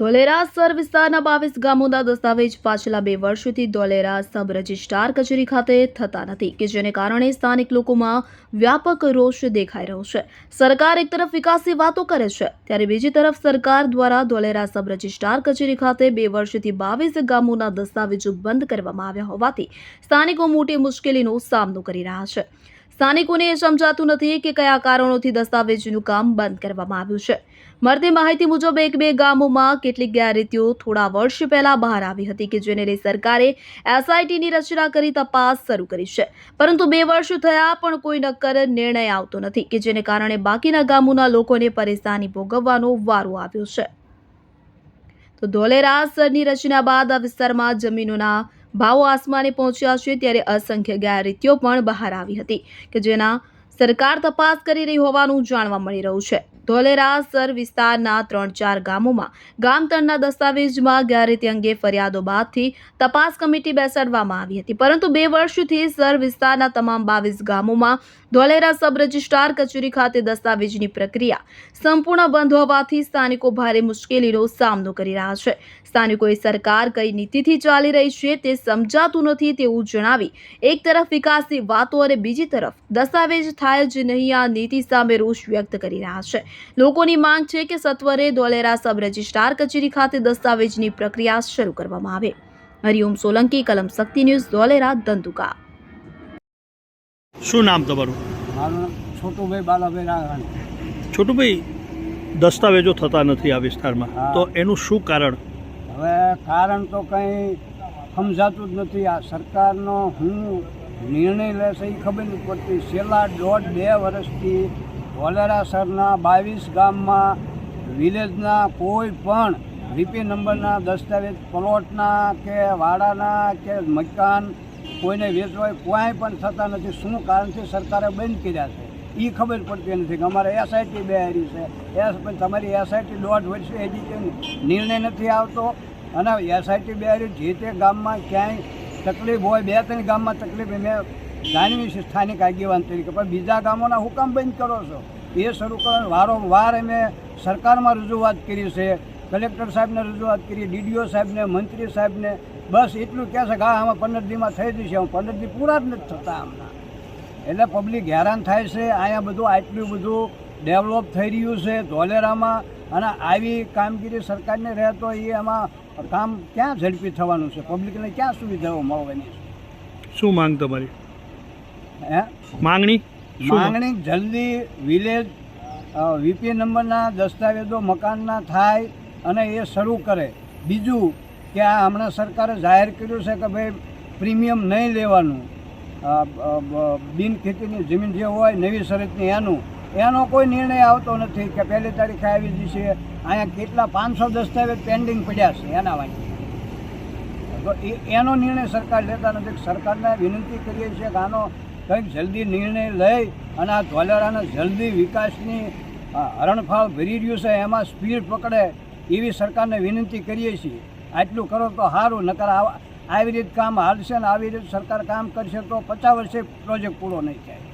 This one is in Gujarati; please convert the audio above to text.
ધોલેરા સર વિસ્તારના બાવીસ ગામોના દસ્તાવેજ પાછલા બે વર્ષોથી ધોલેરા સબ રજિસ્ટ્રાર કચેરી ખાતે થતા નથી, કે જેને કારણે સ્થાનિક લોકોમાં વ્યાપક રોષ દેખાઈ રહ્યો છે. સરકાર એક તરફ વિકાસની વાતો કરે છે, ત્યારે બીજી તરફ સરકાર દ્વારા ધોલેરા સબ રજિસ્ટ્રાર કચેરી ખાતે બે વર્ષથી બાવીસ ગામોના દસ્તાવેજો બંધ કરવામાં આવ્યા હોવાથી સ્થાનિકો મોટી મુશ્કેલીનો સામનો કરી રહ્યા છે. સ્થાનિકોને એ સમજાતું નથી કે કયા કારણોથી દસ્તાવેજનું કામ બંધ કરવામાં આવ્યું છે. મળતી માહિતી મુજબ એક બે ગામોમાં કેટલીક ગેરરીતિઓ થોડા વર્ષ પહેલા બહાર આવી હતી કે જેને લઈ સરકારે એસઆઈટીની રચના કરી તપાસ શરૂ કરી છે. પરંતુ બે વર્ષ થયા પણ કોઈ નક્કર નિર્ણય આવતો નથી કે જેને કારણે બાકીના ગામોના લોકોને પરેશાની ભોગવવાનો વારો આવ્યો છે. તો ધોલેરા સરની રચના બાદ આ વિસ્તારમાં જમીનોના ભાવો આસમાને પહોંચ્યા છે ત્યારે અસંખ્ય ગેરરીતિઓ પણ બહાર આવી હતી કે જેના સરકાર તપાસ કરી રહી હોવાનું જાણવા મળી રહ્યું છે. ધોલેરા સર વિસ્તારના ત્રણ ચાર ગામોમાં ગામતળના દસ્તાવેજમાં ગેરરીતિ અંગે ફરિયાદો બાદથી તપાસ કમિટી બેસાડવામાં આવી હતી. પરંતુ બે વર્ષથી સર વિસ્તારના તમામ બાવીસ ગામોમાં ધોલેરા સબ રજિસ્ટ્રાર કચેરી ખાતે દસ્તાવેજની પ્રક્રિયા સંપૂર્ણ બંધ હોવાથી સ્થાનિકો ભારે મુશ્કેલીનો સામનો કરી રહ્યા છે. સ્થાનિકોએ સરકાર કઈ નીતિથી ચાલી રહી છે તે સમજાતું નથી તેવું જણાવી એક તરફ વિકાસની વાતો અને બીજી તરફ દસ્તાવેજ થાય જ નહીં આ નીતિ સામે રોષ વ્યક્ત કરી રહ્યા છે. લોકોની માંગ છે કે સત્વરે ધોલેરા સબ રજિસ્ટ્રાર કચેરી ખાતે દસ્તાવેજની પ્રક્રિયા શરૂ કરવામાં આવે. હરિઓમ સોલંકી કલમ શક્તિ ન્યૂઝ ધોલેરા ધંધુકા. શું નામ તમારું? મારું નામ છોટુભાઈ બાલાભાઈ રાઘાણી. છોટુભાઈ દસ્તાવેજો થતા નથી આ વિસ્તારમાં. તો એનું શું કારણ? હવે કારણ તો કંઈ સમજાતું જ નથી. આ સરકારનો હું નિર્ણય લેશે એ ખબર નથી પડતી. છેલ્લા દોઢ બે વર્ષથી વોલેરા સરના બાવીસ ગામમાં વિલેજના કોઈ પણ વીપી નંબરના દસ્તાવેજ પ્લોટના કે વાડાના કે મકાન કોઈને વેચવાય કોઈ પણ થતા નથી. શું કારણથી સરકારે બંધ કર્યા છે? એ ખબર પડતી નથી કે અમારે એસઆઈટી બે હારી છે. એસ પણ તમારી એસઆઈટી દોઢ વર્ષે હજી નિર્ણય નથી આવતો? અને એસઆઈટી બે હારી જે તે ગામમાં ક્યાંય તકલીફ હોય, બે ત્રણ ગામમાં તકલીફ મેં છે સ્થાનિક આગેવાન તરીકે. પણ બીજા ગામોના હુકમ બંધ કરો છો. એ શરૂ કરો વારંવાર અમે સરકારમાં રજૂઆત કરી છે. કલેક્ટર સાહેબને રજૂઆત કરી, ડીડીઓ સાહેબને, મંત્રી સાહેબને. બસ એટલું કહે છે કે હા આમાં પંદર દીમાં થઈ જશે. હું પંદર દી પૂરા જ નથી થતા આમના. એટલે પબ્લિક હેરાન થાય છે. અહીંયા બધું આટલું બધું ડેવલપ થઈ રહ્યું છે ધોલેરામાં. અને આવી કામગીરી સરકારને રહે તો એ એમાં કામ ક્યાં ઝડપી થવાનું છે? પબ્લિકને ક્યાં સુવિધાઓ મળવાની શું માંગ તમારી? હે? માંગણી? માંગણી જલ્દી વિલેજ વીપી નંબરના દસ્તાવેજો મકાનના થાય અને એ શરૂ કરે. બીજું કે આ હમણાં સરકારે જાહેર કર્યું છે કે ભાઈ પ્રીમિયમ નહીં લેવાનું. બિન ખેતીની જમીન જે હોય નવી શરતની એનું. એનો કોઈ નિર્ણય આવતો નથી કે પહેલી તારીખે આવી જશે. અહીંયા કેટલા પાંચસો દસ્તાવેજ પેન્ડિંગ પડ્યા છે એના વાંચી. તો એ એનો નિર્ણય સરકાર લેતા નથી. સરકારને વિનંતી કરીએ છીએ કે આનો કંઈક જલ્દી નિર્ણય લઈ અને આ ધોલેરાના જલ્દી વિકાસની હરણફાળ ભરી રહ્યું છે, એમાં સ્પીડ પકડે એવી સરકારને વિનંતી કરીએ છીએ. આટલું કરો તો સારું, નકર આવા રીત કામ હાલશે ને આવી રીતે સરકાર કામ કરશે તો પચાસ વર્ષે પ્રોજેક્ટ પૂરો નહીં થાય.